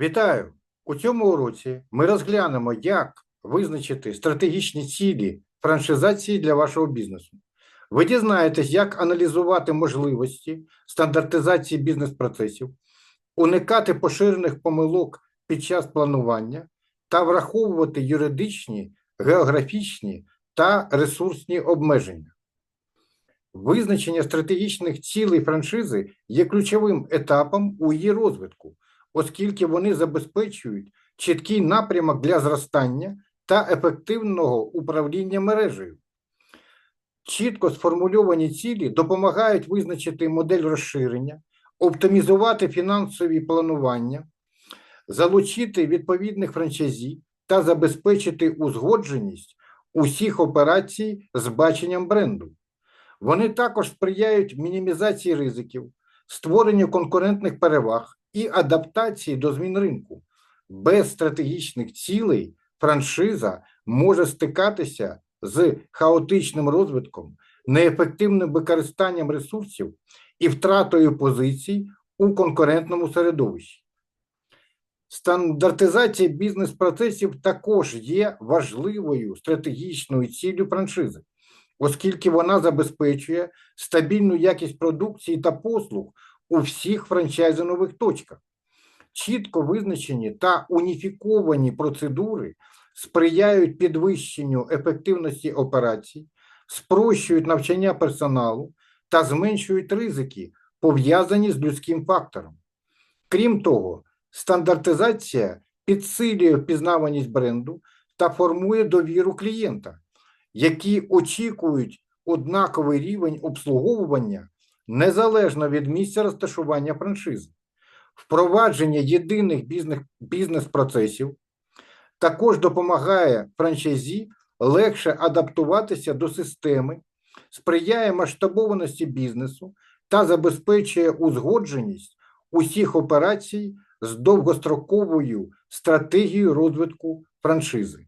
Вітаю! У цьому уроці ми розглянемо, як визначити стратегічні цілі франшизації для вашого бізнесу. Ви дізнаєтесь, як аналізувати можливості стандартизації бізнес-процесів, уникати поширених помилок під час планування та враховувати юридичні, географічні та ресурсні обмеження. Визначення стратегічних цілей франшизи є ключовим етапом у її розвитку, оскільки вони забезпечують чіткий напрямок для зростання та ефективного управління мережею. Чітко сформульовані цілі допомагають визначити модель розширення, оптимізувати фінансові планування, залучити відповідних франчайзі та забезпечити узгодженість усіх операцій з баченням бренду. Вони також сприяють мінімізації ризиків, створенню конкурентних переваг і адаптації до змін ринку. Без стратегічних цілей франшиза може стикатися з хаотичним розвитком, неефективним використанням ресурсів і втратою позицій у конкурентному середовищі. Стандартизація бізнес-процесів також є важливою стратегічною ціллю франшизи, оскільки вона забезпечує стабільну якість продукції та послуг у всіх франчайзингових точках. Чітко визначені та уніфіковані процедури сприяють підвищенню ефективності операцій, спрощують навчання персоналу та зменшують ризики, пов'язані з людським фактором. Крім того, стандартизація підсилює впізнаваність бренду та формує довіру клієнта, які очікують однаковий рівень обслуговування незалежно від місця розташування франшизи. Впровадження єдиних бізнес- бізнес-процесів також допомагає франчайзі легше адаптуватися до системи, сприяє масштабованості бізнесу та забезпечує узгодженість усіх операцій з довгостроковою стратегією розвитку франшизи.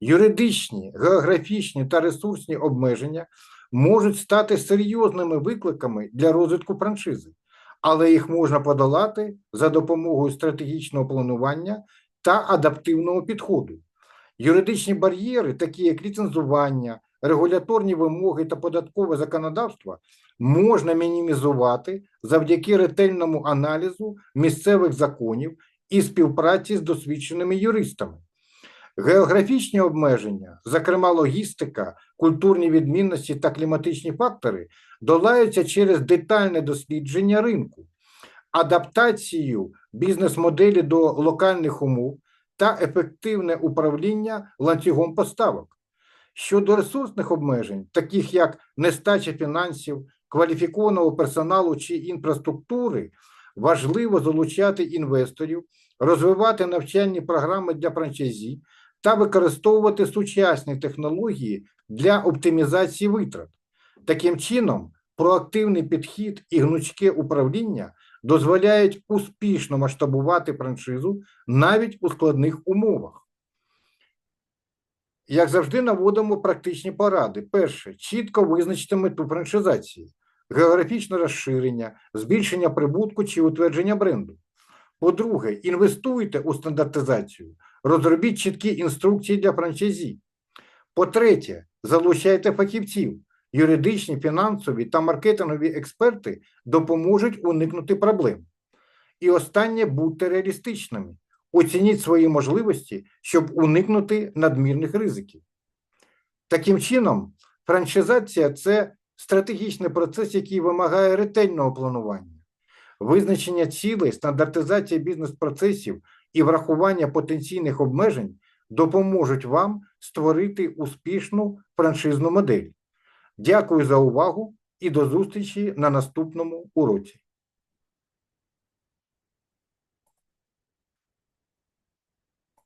Юридичні, географічні та ресурсні обмеження можуть стати серйозними викликами для розвитку франшизи, але їх можна подолати за допомогою стратегічного планування та адаптивного підходу. Юридичні бар'єри, такі як ліцензування, регуляторні вимоги та податкове законодавство, можна мінімізувати завдяки ретельному аналізу місцевих законів і співпраці з досвідченими юристами. Географічні обмеження, зокрема логістика, культурні відмінності та кліматичні фактори, долаються через детальне дослідження ринку, адаптацію бізнес-моделі до локальних умов та ефективне управління ланцюгом поставок. Щодо ресурсних обмежень, таких як нестача фінансів, кваліфікованого персоналу чи інфраструктури, важливо залучати інвесторів, розвивати навчальні програми для франчайзі та використовувати сучасні технології для оптимізації витрат. Таким чином, проактивний підхід і гнучке управління дозволяють успішно масштабувати франшизу навіть у складних умовах. Як завжди, наводимо практичні поради. Перше, чітко визначити мету франшизації, географічне розширення, збільшення прибутку чи утвердження бренду. По-друге, інвестуйте у стандартизацію, розробіть чіткі інструкції для франчайзі. По-третє, залучайте фахівців. Юридичні, фінансові та маркетингові експерти допоможуть уникнути проблем. І останнє будьте реалістичними. Оцініть свої можливості, щоб уникнути надмірних ризиків. Таким чином, франшизація це стратегічний процес, який вимагає ретельного планування, визначення цілей, стандартизація бізнес-процесів і врахування потенційних обмежень допоможуть вам створити успішну франшизну модель. Дякую за увагу і до зустрічі на наступному уроці.